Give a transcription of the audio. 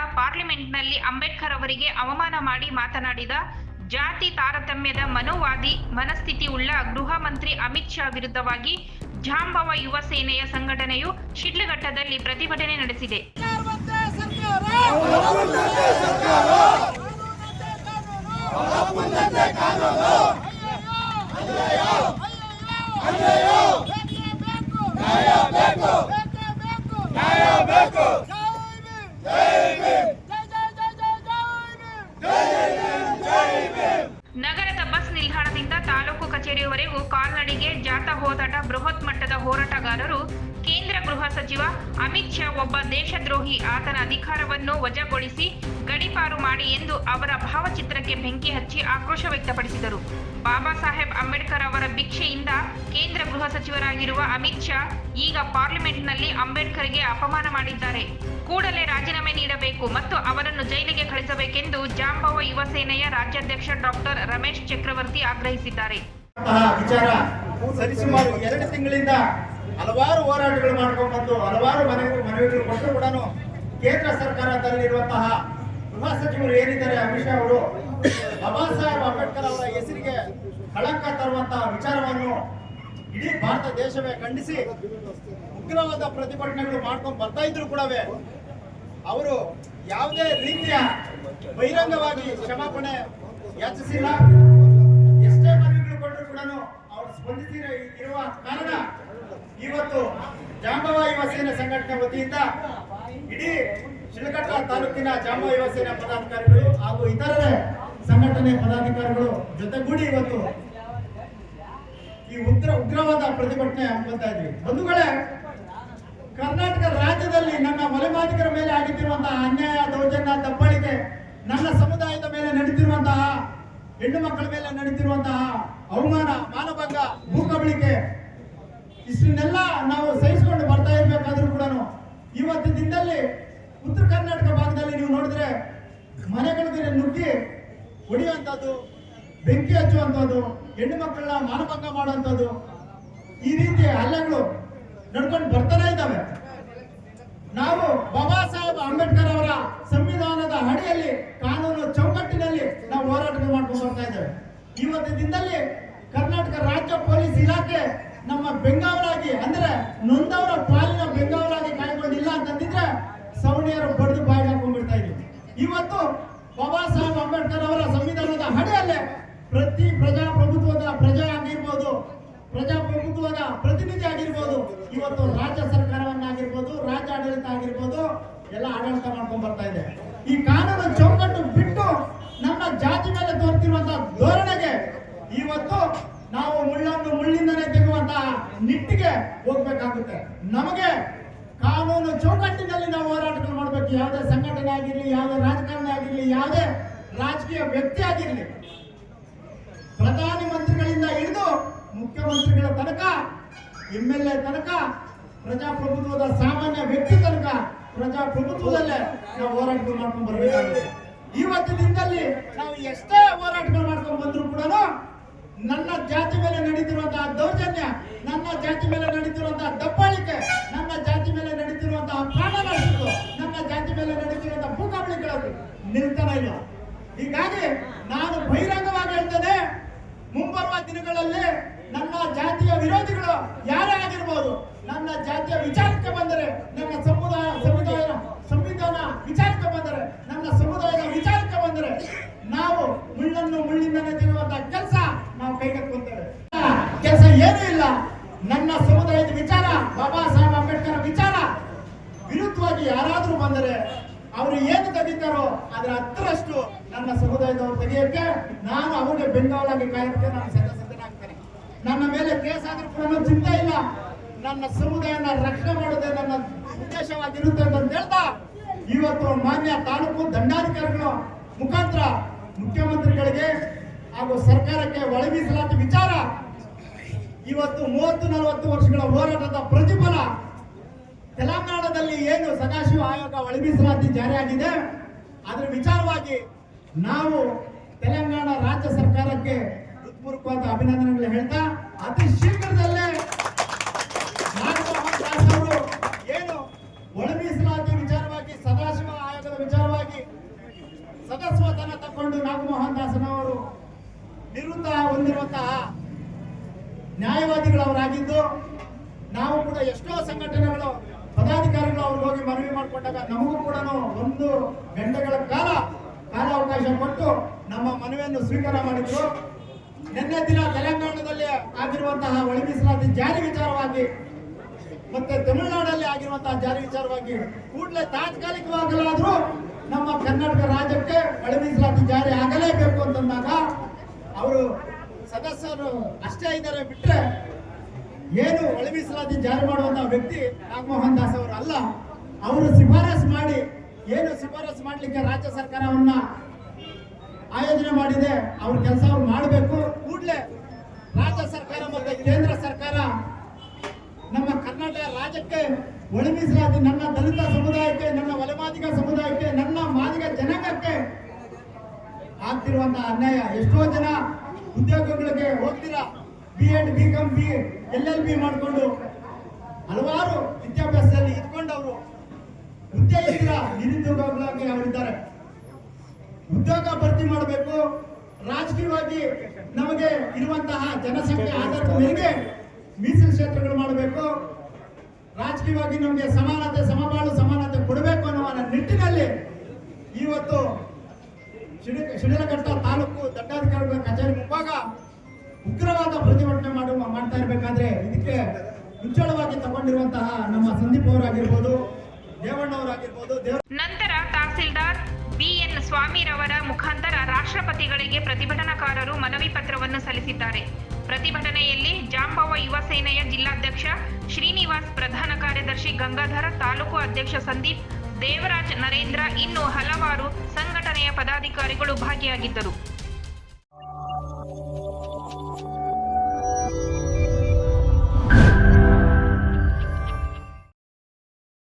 ಅಂಬೇಡ್ಕರ್ ಅವರಿಗೆ ಅವಮಾನ ಮಾಡಿ ಮಾತನಾಡಿದ ಜಾತಿ ತಾರತಮ್ಯದ ಮನೋವಾದಿ ಮನಸ್ಥಿತಿ ಉಳ್ಳ ಗೃಹ ಮಂತ್ರಿ ಅಮಿತ್ ಶಾ ವಿರುದ್ಧವಾಗಿ ಜಾಂಬವ ಯುವ ಸೇನೆಯ ಸಂಘಟನೆಯು ಶಿಡ್ಲಘಟ್ಟದಲ್ಲಿ ಪ್ರತಿಭಟನೆ ನಡೆಸಿದೆ. ನಗರದ ಬಸ್ ನಿಲ್ದಾಣದಿಂದ ತಾಲೂಕು ಕಚೇರಿಯವರೆಗೂ ಕಾಲ್ನಡಿಗೆ ಜಾಥಾ ಹೋರಾಟ ಬೃಹತ್ ಮಟ್ಟದ ಹೋರಾಟಗಾರರು ಕೇಂದ್ರ ಗೃಹ ಸಚಿವ ಅಮಿತ್ ಶಾ ಒಬ್ಬ ದೇಶದ್ರೋಹಿ. ಆತನ ಅಧಿಕಾರವನ್ನು ವಜಾಗೊಳಿಸಿ ಗಡಿಪಾರು ಮಾಡಿ ಎಂದು ಅವರ ಭಾವಚಿತ್ರಕ್ಕೆ ಬೆಂಕಿ ಹಚ್ಚಿ ಆಕ್ರೋಶ ವ್ಯಕ್ತಪಡಿಸಿದರು. ಬಾಬಾ ಸಾಹೇಬ್ ಅಂಬೇಡ್ಕರ್ ಅವರ ಭಿಕ್ಷೆಯಿಂದ ಕೇಂದ್ರ ಗೃಹ ಸಚಿವರಾಗಿರುವ ಅಮಿತ್ ಶಾ ಈಗ ಪಾರ್ಲಿಮೆಂಟ್ನಲ್ಲಿ ಅಂಬೇಡ್ಕರ್ಗೆ ಅಪಮಾನ ಮಾಡಿದ್ದಾರೆ. ಕೂಡಲೇ ರಾಜೀನಾಮೆ ನೀಡಬೇಕು ಮತ್ತು ಅವರನ್ನು ಜೈಲಿಗೆ ಕಳಿಸಬೇಕೆಂದು ಜಾಂಬವ ಯುವ ಸೇನೆಯ ರಾಜ್ಯಾಧ್ಯಕ್ಷ ಡಾಕ್ಟರ್ ರಮೇಶ್ ಚಕ್ರವರ್ತಿ ಆಗ್ರಹಿಸಿದ್ದಾರೆ. ವಿಚಾರ ಸರಿಸುಮಾರು ಎರಡು ತಿಂಗಳಿಂದ ಹಲವಾರು ಹೋರಾಟಗಳು ಮಾಡ್ಕೊಂಡು ಬಂದು, ಹಲವಾರು ಮನವಿ ಮನವಿಗಳು ಕೊಟ್ಟರು ಕೂಡ ಕೇಂದ್ರ ಸರ್ಕಾರದಲ್ಲಿರುವಂತಹ ಗೃಹ ಸಚಿವರು ಏನಿದ್ದಾರೆ, ಅಮಿತ್ ಶಾ ಅವರು, ಬಾಬಾ ಸಾಹೇಬ್ ಅಂಬೇಡ್ಕರ್ ಅವರ ಹೆಸರಿಗೆ ಕಳಂಕ ತರುವಂತಹ ವಿಚಾರವನ್ನು ಇಡೀ ಭಾರತ ದೇಶವೇ ಖಂಡಿಸಿ ಉಗ್ರವಾದ ಪ್ರತಿಭಟನೆಗಳು ಮಾಡ್ಕೊಂಡು ಬರ್ತಾ ಇದ್ರು ಕೂಡ ಅವರು ಯಾವುದೇ ರೀತಿಯ ಬಹಿರಂಗವಾಗಿ ಕ್ಷಮಾಪಣೆ ಯಾಚಿಸಿಲ್ಲ. ಎಷ್ಟೇ ಮನವಿಗಳು ಕೊಟ್ಟರು ಕೂಡ ಅವರು ಇರುವ ಕಾರಣ ಇವತ್ತು ಜಾಂಬವ ಯುವ ಸೇನೆ ಸಂಘಟನೆ ವತಿಯಿಂದ ಇಡೀ ಶಿಲಘಟ್ಟ ತಾಲೂಕಿನ ಜಾಂಬವ ಯುವ ಸೇನೆ ಪದಾಧಿಕಾರಿಗಳು ಹಾಗೂ ಇತರರೇ ಸಂಘಟನೆ ಪದಾಧಿಕಾರಿಗಳು ಜೊತೆಗೂಡಿ ಇವತ್ತು ಈ ಉಗ್ರ ಉಗ್ರವಾದ ಪ್ರತಿಭಟನೆ ಹಮ್ಮಿಕೊಳ್ತಾ ಇದ್ವಿ. ಬಂಧುಗಳೇ, ಕರ್ನಾಟಕ ರಾಜ್ಯದಲ್ಲಿ ನನ್ನ ಮಲೆಮಾದಿಗರ ಮೇಲೆ ಆಗುತ್ತಿರುವಂತಹ ಅನ್ಯಾಯ, ದೌರ್ಜನ್ಯ, ದಬ್ಬಾಳಿಕೆ ನನ್ನ ಸಮುದಾಯದ ಮೇಲೆ ನಡೀತಿರುವಂತಹ ಹೆಣ್ಣು ಮಕ್ಕಳ ಮೇಲೆ ನಡೀತಿರುವಂತಹ ಅವಮಾನ ಭೂಕಬಳಿಕೆ. ಇಷ್ಟನ್ನೆಲ್ಲ ನಾವು ಸಹಿಸಿಕೊಂಡು ಬರ್ತಾ ಇರ್ಬೇಕಾದ್ರೂ ಕೂಡ ಇವತ್ತಿನ ದಿನದಲ್ಲಿ ಉತ್ತರ ಕರ್ನಾಟಕ ಭಾಗದಲ್ಲಿ ನೀವು ನೋಡಿದ್ರೆ ಮನೆಗಳಿಗೆ ನುಗ್ಗಿ ಹೊಡೆಯುವಂಥದ್ದು, ಬೆಂಕಿ ಹಚ್ಚುವಂಥದ್ದು, ಹೆಣ್ಣು ಮಕ್ಕಳನ್ನ ಮಾನಭಂಗ ಮಾಡುವಂಥದ್ದು ಈ ರೀತಿ ಹಲ್ಲೆಗಳು ನಡ್ಕೊಂಡು ಬರ್ತಾನೆ ಇದ್ದಾವೆ. ನಾವು ಬಾಬಾ ಸಾಹೇಬ್ ಅಂಬೇಡ್ಕರ್ ಅವರ ಸಂವಿಧಾನದ ಅಡಿಯಲ್ಲಿ, ಕಾನೂನು ಚೌಕಟ್ಟಿನಲ್ಲಿ ನಾವು ಹೋರಾಟ ಮಾಡ್ಕೊಂಡು ಬರ್ತಾ ಇದ್ದೇವೆ. ಇವತ್ತಿನ ದಿನದಲ್ಲಿ ಕರ್ನಾಟಕ ರಾಜ್ಯ ಪೊಲೀಸ್ ಇಲಾಖೆ ನಮ್ಮ ಬೆಂಗಾವಲಾಗಿ, ಅಂದ್ರೆ ನೊಂದವರ ಪಾಲಿನ ಬೆಂಗಾವಲಾಗಿ ಕಾಯ್ಕೊಂಡಿಲ್ಲ ಅಂತಂದಿದ್ರೆ ಸವಣಿಯರು ಬಡಿದು ಬಾಯಿ ಹಾಕೊಂಡ್ಬಿಡ್ತಾ ಇವತ್ತು ಬಾಬಾ ಸಾಹೇಬ್ ಅಂಬೇಡ್ಕರ್ ಅವರ ಸಂವಿಧಾನದ ಅಡಿಯಲ್ಲೇ ಪ್ರತಿ ಪ್ರಜಾಪ್ರಭುತ್ವದ ಪ್ರಜೆ ಆಗಿರ್ಬೋದು, ಪ್ರಜಾಪ್ರಭುತ್ವದ ಪ್ರತಿನಿಧಿ ಆಗಿರ್ಬೋದು, ಇವತ್ತು ರಾಜ್ಯ ಸರ್ಕಾರವನ್ನಾಗಿರ್ಬೋದು ರಾಜ್ಯ ಆಡಳಿತ ಆಗಿರ್ಬೋದು, ಎಲ್ಲ ಆಡಳಿತ ಮಾಡ್ಕೊಂಡ್ ಬರ್ತಾ ಇದೆ. ಈ ಕಾನೂನು ಚೌಕಟ್ಟು ಬಿಟ್ಟು ನಮ್ಮ ಜಾತಿ ಮೇಲೆ ತೋರ್ತಿರುವಂತಹ ಧೋರಣೆಗೆ ಇವತ್ತು ನಾವು ಮುಳ್ಳನ್ನು ಮುಳ್ಳಿಂದನೇ ತೆಗುವಂತಹ ನಿಟ್ಟಿಗೆ ಹೋಗ್ಬೇಕಾಗುತ್ತೆ. ನಮಗೆ ಕಾನೂನು ಚೌಕಟ್ಟಿನಲ್ಲಿ ನಾವು ಹೋರಾಟಗಳು ಮಾಡಬೇಕು. ಯಾವುದೇ ಸಂಘಟನೆ ಆಗಿರಲಿ, ಯಾವುದೇ ರಾಜಕಾರಣ ಆಗಿರಲಿ, ಯಾವುದೇ ರಾಜಕೀಯ ವ್ಯಕ್ತಿ ಆಗಿರಲಿ, ಪ್ರಧಾನಿ ಮಂತ್ರಿಗಳಿಂದ ಹಿಡಿದು ಮುಖ್ಯಮಂತ್ರಿಗಳ ತನಕ ಎಂ ಎಲ್ ಎ ತನಕ, ಪ್ರಜಾಪ್ರಭುತ್ವದ ಸಾಮಾನ್ಯ ವ್ಯಕ್ತಿ ತನಕ ಪ್ರಜಾಪ್ರಭುತ್ವದಲ್ಲೇ ನಾವು ಹೋರಾಟಗಳು ಮಾಡ್ಕೊಂಡು ಬರಬೇಕಾಗುತ್ತೆ. ಇವತ್ತು ದಿನದಲ್ಲಿ ನಾವು ಎಷ್ಟೇ ಹೋರಾಟಗಳು ಮಾಡ್ಕೊಂಡು ಬಂದ್ರು ಕೂಡ ನನ್ನ ಜಾತಿ ಮೇಲೆ ನಡೀತಿರುವಂತಹ ದೌರ್ಜನ್ಯ, ನನ್ನ ಜಾತಿ ಮೇಲೆ ನಡೀತಿರುವಂತಹ ದಬ್ಬಾಳಿಕೆ, ನನ್ನ ಜಾತಿ ಮೇಲೆ ನಡೀತಿರುವಂತಹ ಪ್ರಾಣನಾಶಗಳು, ನನ್ನ ಜಾತಿ ಮೇಲೆ ನಡೀತಿರುವಂತಹ ಭೂಕಬಳಿಕೆಗಳು ನಿರ್ತನ ಇಲ್ಲ. ಹೀಗಾಗಿ ನಾನು ಬಹಿರಂಗವಾಗಿ ಹೇಳ್ತೇನೆ, ಮುಂಬರುವ ದಿನಗಳಲ್ಲಿ ನನ್ನ ಜಾತಿಯ ವಿರೋಧಿಗಳು ಯಾರೇ ಆಗಿರ್ಬೋದು, ನನ್ನ ಜಾತಿಯ ವಿಚಾರಕ್ಕೆ ಬಂದರೆ ನನ್ನ ಸಮುದಾಯ ಸಮುದಾಯ ಸಂವಿಧಾನ ವಿಚಾರಕ್ಕೆ ಬಂದರೆ ನನ್ನ ಸಮುದಾಯದ ವಿಚಾರಕ್ಕೆ ಬಂದರೆ ನಾವು ಮುಳ್ಳನ್ನು ಮುಳ್ಳಿಂದನೇ ತೆಗೆಯುವಂತಹ ಕೆಲಸ ನಾವು ಕೈಗೆತ್ಕೊಳ್ತೇವೆ ಕೆಲಸ ಏನೂ ಇಲ್ಲ ನನ್ನ ಸಮುದಾಯದ ವಿಚಾರ ಬಾಬಾ ಸಾಹೇಬ್ ಅಂಬೇಡ್ಕರ್ ವಿಚಾರ ವಿರುದ್ಧವಾಗಿ ಯಾರಾದ್ರೂ ಬಂದರೆ ಅವರು ಏನು ತೆಗಿತಾರೋ ಅದರ ಹತ್ತರಷ್ಟು ನನ್ನ ಸಮುದಾಯದವರು ತೆಗೆಯಕ್ಕೆ ನಾನು ಅವರಿಗೆ ಬೆಂಗಾವಲಾಗಿ ಕಾಯಕ್ಕೆ ನಾನು ಸದಸ್ಯನಾಗ್ತೇನೆ ನನ್ನ ಮೇಲೆ ಕೇಸ್ ಆದ್ರೂ ಚಿಂತೆ ಇಲ್ಲ. ನನ್ನ ಸಮುದಾಯನ ರಕ್ಷಣೆ ಮಾಡೋದೇ ನನ್ನ ಉದ್ದೇಶವಾಗಿರುತ್ತೆ ಅಂತ ಹೇಳ್ತಾ ಇವತ್ತು ಮಾನ್ಯ ತಾಲೂಕು ದಂಡಾಧಿಕಾರಿಗಳ ಮುಖಾಂತರ ಮುಖ್ಯಮಂತ್ರಿಗಳಿಗೆ ಹಾಗೂ ಸರ್ಕಾರಕ್ಕೆ ಒಳ ಮೀಸಲಾತಿ ವಿಚಾರ ಇವತ್ತು ಮೂವತ್ತು ನಲವತ್ತು ವರ್ಷಗಳ ಹೋರಾಟದ ಪ್ರತಿಫಲ ತೆಲಂಗಾಣದಲ್ಲಿ ಏನು ಸದಾಶಿವ ಆಯೋಗ ಒಳಗಿಸಲಾತಿ ಜಾರಿಯಾಗಿದೆ, ಅದರ ವಿಚಾರವಾಗಿ ನಾವು ತೆಲಂಗಾಣ ರಾಜ್ಯ ಸರ್ಕಾರಕ್ಕೆ ಹೃತ್ಪೂರ್ವಕವಾದ ಅಭಿನಂದನೆಗಳು ಹೇಳ್ತಾ, ಅತಿ ಶೀಘ್ರದಲ್ಲೇ ನ್ಯಾಯವಾದಿಗಳವರಾಗಿದ್ದು ನಾವು ಕೂಡ ಎಷ್ಟೋ ಸಂಘಟನೆಗಳು, ಪದಾಧಿಕಾರಿಗಳು ಅವ್ರಿಗೆ ಹೋಗಿ ಮನವಿ ಮಾಡಿಕೊಂಡಾಗ ನಮಗೂ ಕೂಡ ಒಂದು ಗಂಟೆಗಳ ಕಾಲ ಕಾಲಾವಕಾಶ ಕೊಟ್ಟು ನಮ್ಮ ಮನವಿಯನ್ನು ಸ್ವೀಕಾರ ಮಾಡಿದ್ರು. ನಿನ್ನೆ ದಿನ ತೆಲಂಗಾಣದಲ್ಲಿ ಆಗಿರುವಂತಹ ಒಳ ಮೀಸಲಾತಿ ಜಾರಿ ವಿಚಾರವಾಗಿ ಮತ್ತೆ ತಮಿಳುನಾಡಲ್ಲಿ ಆಗಿರುವಂತಹ ಜಾರಿ ವಿಚಾರವಾಗಿ ಕೂಡಲೇ ತಾತ್ಕಾಲಿಕವಾಗಲಾದ್ರೂ ನಮ್ಮ ಕರ್ನಾಟಕ ರಾಜ್ಯಕ್ಕೆ ಒಳ ಮೀಸಲಾತಿ ಜಾರಿ ಆಗಲೇಬೇಕು ಅಂತಂದಾಗ ಅವರು ಸದಸ್ಯರು ಅಷ್ಟೇ ಇದ್ದಾರೆ ಬಿಟ್ರೆ ಏನು ಒಳಮೀಸಲಾತಿ ಜಾರಿ ಮಾಡುವಂತಹ ವ್ಯಕ್ತಿ ನಾಗಮೋಹನ್ ದಾಸ್ ಅವರು ಅಲ್ಲ. ಅವರು ಶಿಫಾರಸ್ ಮಾಡಿ ಏನು ಶಿಫಾರಸ್ ಮಾಡಲಿಕ್ಕೆ ರಾಜ್ಯ ಸರ್ಕಾರವನ್ನ ಆಯೋಜನೆ ಮಾಡಿದೆ, ಅವ್ರ ಕೆಲಸ ಅವ್ರು ಮಾಡಬೇಕು. ಕೂಡಲೇ ರಾಜ್ಯ ಸರ್ಕಾರ ಮತ್ತೆ ಕೇಂದ್ರ ಸರ್ಕಾರ ನಮ್ಮ ಕರ್ನಾಟಕ ರಾಜ್ಯಕ್ಕೆ ಒಳಮೀಸಲಾತಿ ನನ್ನ ದಲಿತ ಸಮುದಾಯಕ್ಕೆ, ನನ್ನ ಒಲೆಮಾದಿಗ ಸಮುದಾಯಕ್ಕೆ, ನನ್ನ ಮಾದಿಗ ಜನಾಂಗಕ್ಕೆ ಆಗ್ತಿರುವಂತಹ ಅನ್ಯಾಯ ಎಷ್ಟೋ ಜನ ಉದ್ಯೋಗಗಳಿಗೆ ಹೋಗ್ತೀರಾ? B Ed B Com B L L B ಮಾಡಿಕೊಂಡು ಹಲವಾರು ವಿದ್ಯಾಭ್ಯಾಸದಲ್ಲಿ ಇದ್ಕೊಂಡವರು. ಅವರು ಇದ್ದೀರಾ? ನಿರುದ್ಯೋಗಗಳಾಗಿ ಅವರಿದ್ದಾರೆ. ಉದ್ಯೋಗ ಭರ್ತಿ ಮಾಡಬೇಕು. ರಾಜಕೀಯವಾಗಿ ನಮಗೆ ಇರುವಂತಹ ಜನಸಂಖ್ಯೆ ಆಧಾರದ ಮೇಲೆ ಮೀಸಲು ಕ್ಷೇತ್ರಗಳು ಮಾಡಬೇಕು. ರಾಜಕೀಯವಾಗಿ ನಮಗೆ ಸಮಾನತೆ, ಸಮಬಾಳು ಸಮಾನತೆ ಕೊಡಬೇಕು ಅನ್ನುವ ನಿಟ್ಟಿನಲ್ಲಿ ಇವತ್ತು ಶಿಡಿ ಶಿಡಿಲಘಟ್ಟ ತಾಲೂಕು ದಂಡಾಧಿಕಾರಿಗಳ ಕಚೇರಿ ಮುಂಭಾಗ ಉಗ್ರವಾದ ಪ್ರತಿಭಟನೆ ಮಾಡು ಮಾಡ್ತಾ ಇರಬೇಕಾದ್ರೆ ಇದಕ್ಕೆ ಮುಂಚಳವಾಗಿ ತಗೊಂಡಿರುವಂತಹ ನಮ್ಮ ಸಂದೀಪ್ ಅವರಾಗಿರ್ಬೋದು ದೇವಣ್ಣವರಾಗಿರ್ಬೋದು ದೇವ ನಂತರ ತಹಸೀಲ್ದಾರ್ ಬಿಎನ್ ಸ್ವಾಮಿರವರ ಮುಖಾಂತರ ರಾಷ್ಟ್ರಪತಿಗಳಿಗೆ ಪ್ರತಿಭಟನಾಕಾರರು ಮನವಿ ಪತ್ರವನ್ನು ಸಲ್ಲಿಸಿದ್ದಾರೆ. ಪ್ರತಿಭಟನೆಯಲ್ಲಿ ಜಾಂಬವ ಯುವ ಸೇನೆಯ ಜಿಲ್ಲಾಧ್ಯಕ್ಷ ಶ್ರೀನಿವಾಸ್ ಪ್ರಧಾನ ಕಾರ್ಯದರ್ಶಿ ಗಂಗಾಧರ, ತಾಲೂಕು ಅಧ್ಯಕ್ಷ ಸಂದೀಪ್, ದೇವರಾಜ್ ನರೇಂದ್ರ ಇನ್ನು ಹಲವಾರು ಸಂಘಟನೆಯ ಪದಾಧಿಕಾರಿಗಳು ಭಾಗಿಯಾಗಿದ್ದರು.